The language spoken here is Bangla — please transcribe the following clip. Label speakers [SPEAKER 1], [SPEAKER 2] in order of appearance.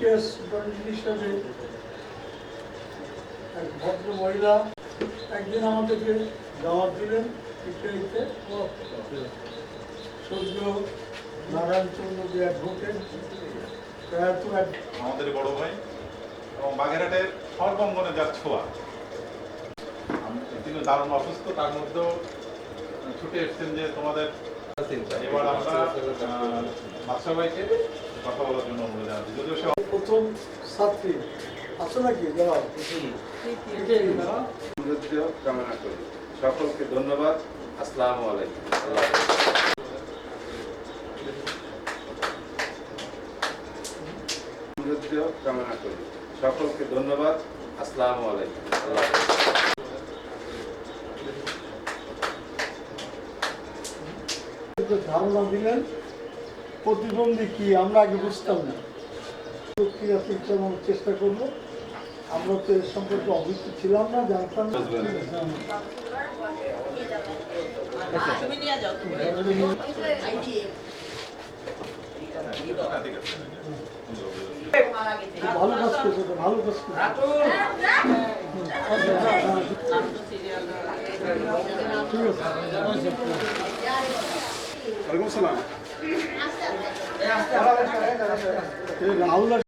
[SPEAKER 1] ইতিহাস হিসাবে এক ভদ্র মহিলা একদিন আমাদেরকে দাওয়াত দিলেন ইত্যাদিতে সদ্য নারায়ণচন্দ্র যে অ্যাডভোকেট প্রয়াত
[SPEAKER 2] আমাদের বড় ভাই এবং বাগেরহাটের সর্বঙ্গনে যার ছোঁয়া। তিনি দারুণ অসুস্থ, তার মধ্যেও ছুটে এসছেন যে তোমাদের
[SPEAKER 3] সকলকে ধন্যবাদ। আসসালামু আলাইকুম। কামনা করি সকলকে ধন্যবাদ। আসসালামু আলাইকুম।
[SPEAKER 1] যে ধারণা দিলেন প্রতিবন্ধী কি আমরা আগে বুঝতাম না। প্রক্রিয়া শিক্ষা আমরা চেষ্টা করব আমরা তো এর সম্পর্কে অভিজ্ঞ ছিলাম না জানতাম না। ভালো কাজ করছে তো, ভালো কাজ করছে। ঠিক আছে। এই রাহুল